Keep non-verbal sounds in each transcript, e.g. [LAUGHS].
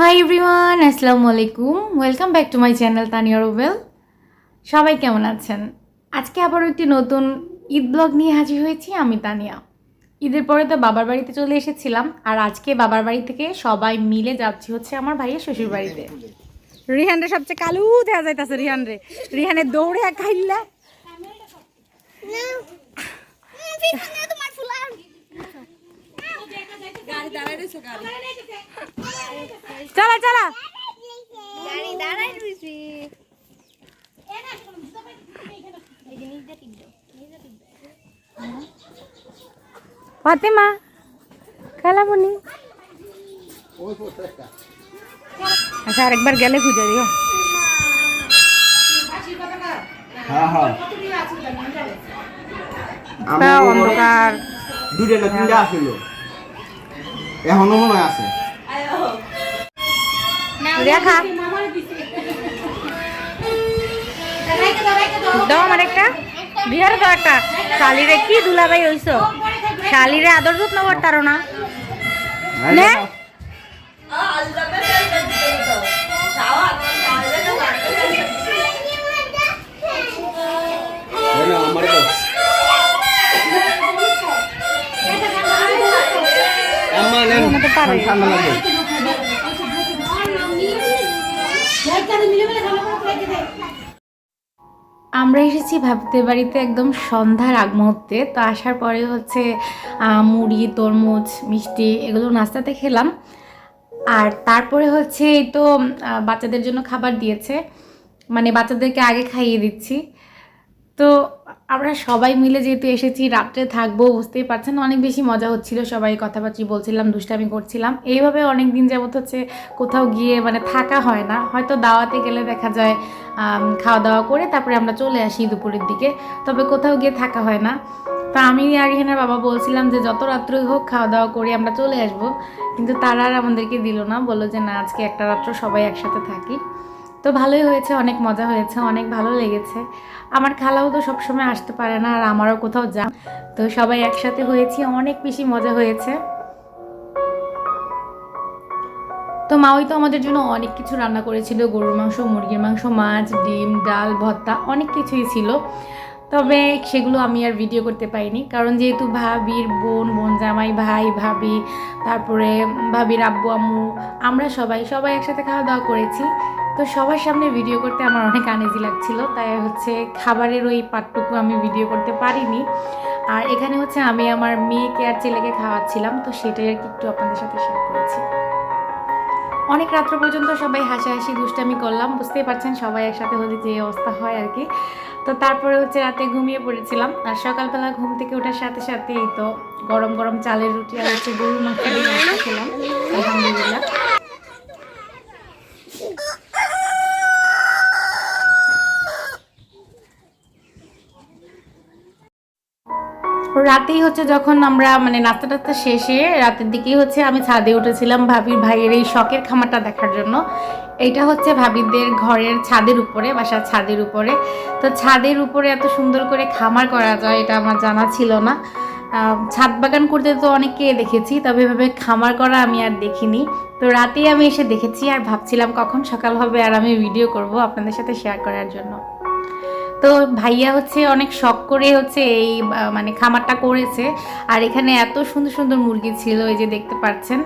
High everyone আসসালামু আলাইকুম welcome back to my channel Tania Robel সবাই কেমন আছেন? আজকে আবারও একটি নতুন ঈদ ব্লগ নিয়ে হাজির হয়েছি আমি, তানিয়া। ঈদের পরে তো বাবার বাড়িতে চলে এসেছিলাম, আর আজকে বাবার বাড়ি থেকে সবাই মিলে যাচ্ছি হচ্ছে আমার ভাইয়ের শ্বশুর বাড়িতে। রিহান রে সবচেয়ে কালু দেখা যাইতাছে, রিহান রে। রিহানের দৌড়ে এক খাইলা চলা চলা। ফাতেমা খালামনি আচ্ছা আরেকবার গেলে খুঁজে দিও। হ্যাঁ হ্যাঁ। তা অন্ধকার। দুটা না তিনটা আসিল। এখনও মনে হয় আছে। দেখা। দাও আমার একটা। বিহারে দাও একটা। শালিরে কি দুলাভাই হইছো? শালিরে আদর যত্ন করতারো না। নে? পারে। আমরা এসেছি ভাবতে বাড়িতে একদম সন্ধ্যার আগ মুহূর্তে তো আসার পরে হচ্ছে মুড়ি তরমুজ মিষ্টি এগুলো নাস্তাতে খেলাম। আর তারপরে হচ্ছে এই তো বাচ্চাদের জন্য খাবার দিয়েছে। মানে বাচ্চাদেরকে আগে খাইয়ে দিচ্ছি। তো আমরা সবাই মিলে যেহেতু এসেছি, রাত্রে থাকব, বুঝতেই পারছেন, অনেক বেশি মজা হচ্ছিল, সবাই কথাবার্তি বলছিলাম, দুষ্টামি করছিলাম। এইভাবে অনেক দিন যাবত হচ্ছে কোথাও গিয়ে মানে থাকা হয় না। হয়তো দাওয়াতে গেলে দেখা যায় খাওয়া দাওয়া করে তারপরে আমরা চলে আসি দুপুরের দিকে, তবে কোথাও গিয়ে থাকা হয় না। তা আমি আর ইহানের বাবা বলছিলাম যে, যত রাত্রই হোক খাওয়া দাওয়া করে আমরা চলে আসব। কিন্তু তারা আর আমাদেরকে দিল না, বলল যে, না, আজকে একটা রাত্র সবাই একসাথে থাকি। তো ভালোই হয়েছে, অনেক মজা হয়েছে, অনেক ভালো লেগেছে। আমার খালাও তো সবসময় আসতে পারে না, আর আমারও কোথাও যা। তো সবাই একসাথে হয়েছি, অনেক বেশি মজা হয়েছে। তো মাওই তো আমাদের জন্য অনেক কিছু রান্না করেছিল, গরুর মাংস, মুরগির মাংস, মাছ, ডিম, ডাল, ভর্তা, অনেক কিছুই ছিল। তবে সেগুলো আমি আর ভিডিও করতে পারিনি, কারণ যেহেতু ভাবির বোন বোন জামাই, ভাই, ভাবি, তারপরে ভাবির আব্বু, আম্মু, আমরা সবাই সবাই একসাথে খাওয়া দাওয়া করেছি। তো সবার সামনে ভিডিও করতে আমার অনেক আনেজি লাগছিল, তাই হচ্ছে খাবারের ওই পাটটুকু আমি ভিডিও করতে পারিনি। আর এখানে হচ্ছে আমি আমার মেয়েকে আর ছেলেকে খাওয়াচ্ছিলাম, তো সেটাই আর কি একটু আপনাদের সাথে শেয়ার করেছি। অনেক রাত্র পর্যন্ত সবাই হাসাহাসি, দুষ্টামি করলাম, বুঝতেই পারছেন সবাই একসাথে হলে যে অবস্থা হয় আর কি। তো তারপরে হচ্ছে রাতে ঘুমিয়ে পড়েছিলাম, আর সকালবেলা ঘুম থেকে ওঠার সাথে সাথেই তো গরম গরম চালের রুটি আর হচ্ছে গরুর মাংস খেলাম, আলহামদুলিল্লাহ। রাতেই হচ্ছে যখন আমরা মানে নাস্তা টাস্তা শেষে রাতের দিকেই হচ্ছে আমি ছাদে উঠেছিলাম ভাবির ভাইয়ের এই শখের খামারটা দেখার জন্য। এইটা হচ্ছে ভাবিদের ঘরের ছাদের উপরে, বাসার ছাদের উপরে। তো ছাদের উপরে এত সুন্দর করে খামার করা যায়, এটা আমার জানা ছিল না। ছাদ বাগান করতে তো অনেককে দেখেছি, তবে এভাবে খামার করা আমি আর দেখিনি। তো রাতেই আমি এসে দেখেছি আর ভাবছিলাম কখন সকাল হবে আর আমি ভিডিও করব আপনাদের সাথে শেয়ার করার জন্য। তো ভাইয়া হচ্ছে অনেক শখ করে হচ্ছে এই মানে খামারটা করেছে। আর এখানে এত সুন্দর সুন্দর মুরগি ছিল, এই যে দেখতে পাচ্ছেন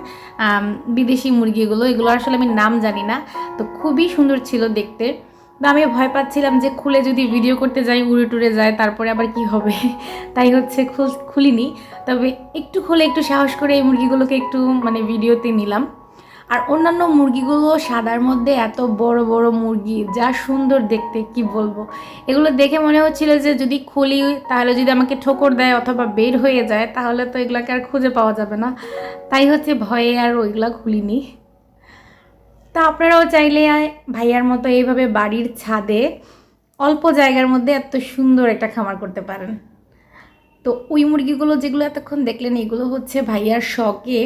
বিদেশি মুরগিগুলো। এগুলো আসলে আমি নাম জানি না, তো খুবই সুন্দর ছিল দেখতে। তো আমি ভয় পাচ্ছিলাম যে খুলে যদি ভিডিও করতে যাই, উড়ে টুড়ে যায়, তারপরে আবার কি হবে? [LAUGHS] তাই হচ্ছে খুল- খুলিনি। তবে একটু খুলে একটু সাহস করে এই মুরগিগুলোকে একটু মানে ভিডিওতে নিলাম। আর অন্যান্য মুরগিগুলো সাদার মধ্যে এত বড় বড় মুরগি, যা সুন্দর দেখতে, কি বলব? এগুলো দেখে মনে হচ্ছিল যে যদি খুলি, তাহলে যদি আমাকে ঠোকর দেয় অথবা বের হয়ে যায়, তাহলে তো এগুলাকে আর খুঁজে পাওয়া যাবে না। তাই হচ্ছে ভয়ে আর ওইগুলা খুলিনি। তা আপনারাও চাইলে ভাইয়ার মতো এইভাবে বাড়ির ছাদে অল্প জায়গার মধ্যে এত সুন্দর একটা খামার করতে পারেন। তো ওই মুরগিগুলো যেগুলো এতক্ষণ দেখলেন, এগুলো হচ্ছে ভাইয়ার শখে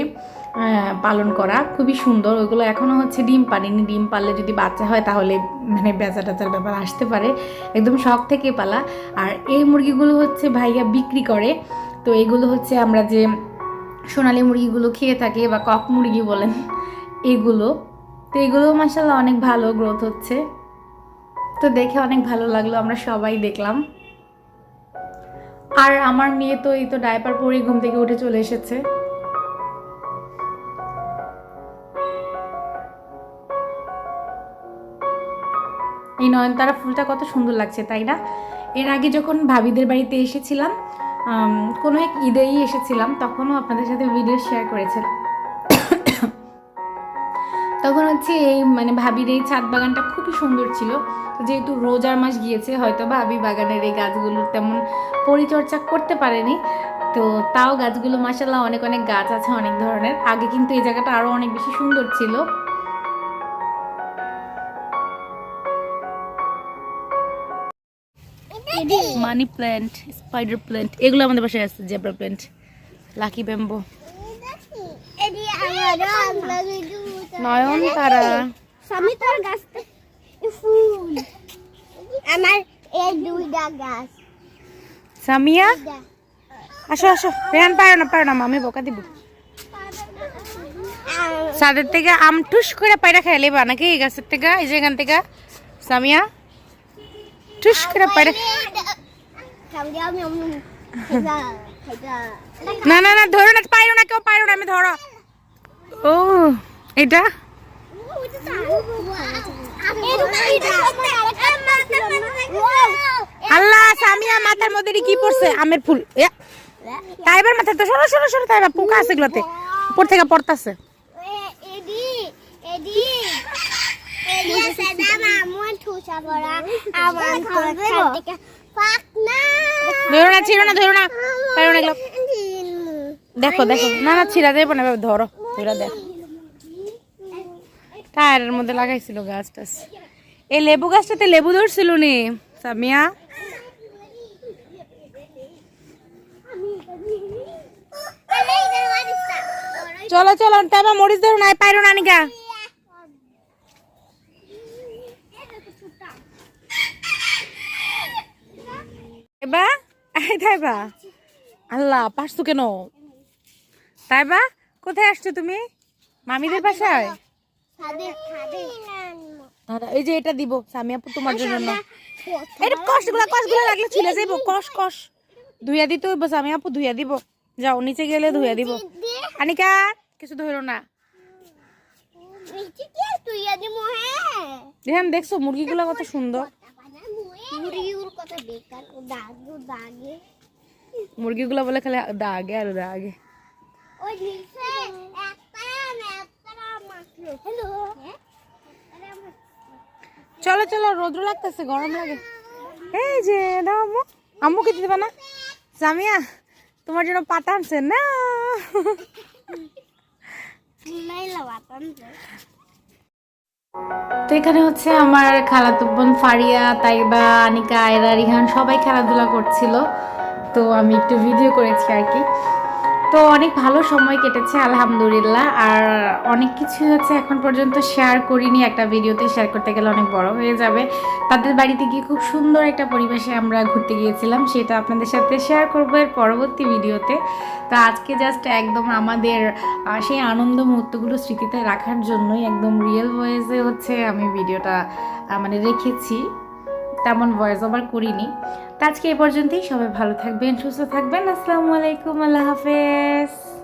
পালন করা খুবই সুন্দর। ওইগুলো এখনও হচ্ছে ডিম পারেনি ডিম পারলে যদি বাচ্চা হয় তাহলে মানে বেচা টেচার ব্যাপার আসতে পারে। একদম শখ থেকে পালা। আর এই মুরগিগুলো হচ্ছে ভাইয়া বিক্রি করে। তো এগুলো হচ্ছে আমরা যে সোনালি মুরগিগুলো খেয়ে থাকি বা কক মুরগি বলেন, এগুলো। তো এগুলো মাসাল্লাহ অনেক ভালো গ্রোথ হচ্ছে। তো দেখে অনেক ভালো লাগল, আমরা সবাই দেখলাম। আর আমার মেয়ে তো এই তো ডায়পার পরে ঘুম থেকে উঠে চলে এসেছে। এই নয়নতারা ফুলটা কত সুন্দর লাগছে, তাই না? এর আগে যখন ভাবিদের বাড়িতে এসেছিলাম কোনো এক ঈদেই এসেছিলাম, তখনও আপনাদের সাথে ভিডিও শেয়ার করেছিলাম তখন হচ্ছে এই মানে ভাবির এই ছাদ বাগানটা খুবই সুন্দর ছিল। যেহেতু রোজার মাস গিয়েছে হয়তো ভাবি বাগানের এই গাছগুলোর তেমন পরিচর্যা করতে পারেনি। তো তাও গাছগুলো মাসাল্লাহ অনেক অনেক গাছ আছে, অনেক ধরনের। আগে কিন্তু এই জায়গাটা আরও অনেক বেশি সুন্দর ছিল। মানি প্ল্যান্ট স্পাইডার প্ল্যান্ট এগুলো আমাদের বাসায় আছে জেব্রা প্ল্যান্ট লাকি ব্যাম্বো। নয়ন তারা স্বামী তোর গাছ ফুল। আমার এই দুইটা গাছ। সামিয়া? আসো আসো। রেহান পারো না পারো না আমি বকা দিব। ছাদের থেকে আম টুস করে পায়রা খাই লেবা নাকি এই গাছের থেকে এই যে এখান থেকে? সামিয়া? টুস করে পায়রা না না না ধরো না পাইরো না কেউ পাইরো না আমি ধরো। ও এটা? আল্লাহ সামিয়া মাথার মধ্যে কি পড়ছে? আমের ফুল। তাইবার মাথায় তো সরো সরো সরো তাইবা পোকা আছে এগুলোতে। উপর থেকে পড়তাছে। এডি এডি এডি সাদা মামুন ঠুসা পড়া আমার খাওয়া থেকে পাক না ধরো না ছিড়ো না ধরো না। পাইরো না দেখো দেখো। না না ছিড়া যাবে না ধরো ধরো দেখো। টায়ারের মধ্যে লাগাইছিল গাছ টাছ এই লেবু গাছটাতে লেবু ধরছিল নি সামিয়া? চলো চলো তারপর মরিচ ধরো না পাইরো না নিকা এবা তাইবা? আল্লাহ পারছ কেন? তাইবা কোথায় আসছো তুমি? মামিদের বাসায়? এই যে এটা দিব সামি আপু তোমার জন্য। এটা কষগুলা কষগুলা লাগলে ছিলে যাইব কষ কষ। ধুইয়া দিতে হইব ধুইয়া দিব। যাও নিচে গেলে ধুইয়া দিব। আনিকা কিছু ধরো না। ধ্যান দেখছ মুরগিগুলো কত সুন্দর। কত বেকার ও দাগ ও দাগে। মুরগিগুলো বলে খালি দাগে আর দাগে। ওই নিচে একটা না একটা মাছলো হ্যালো চলো চলো রোদ্র লাগতেছে গরম লাগে। এই যে দাও আম্মু। আম্মুকে দিতে না? সামিয়া তোমার জন্য পাতা আনছে না [LAUGHS] তো এখানে হচ্ছে আমার খালাতো বোন ফারিয়া, তাইবা, আনিকা, আয়রা, রিহান সবাই খেলাধুলা করছিল। তো আমি একটু ভিডিও করেছি আর কি। তো অনেক ভালো সময় কেটেছে, আলহামদুলিল্লাহ। আর অনেক কিছু হচ্ছে এখন পর্যন্ত শেয়ার করিনি। একটা ভিডিওতে শেয়ার করতে গেলে অনেক বড় হয়ে যাবে। তাদের বাড়িতে গিয়ে খুব সুন্দর একটা পরিবেশে আমরা ঘুরতে গিয়েছিলাম। সেটা আপনাদের সাথে শেয়ার করব এর পরবর্তী ভিডিওতে তো। আজকে জাস্ট একদম আমাদের সেই আনন্দ মুহূর্তগুলো স্মৃতিতে রাখার জন্যই একদম রিয়েল ভয়েসে হচ্ছে আমি ভিডিওটা মানে রেখেছি। তেমন ভয়েস ওভার করিনি। তো আজকে এ পর্যন্তই। সবাই ভালো থাকবেন, সুস্থ থাকবেন। আসসালামু আলাইকুম, আল্লাহ হাফেজ।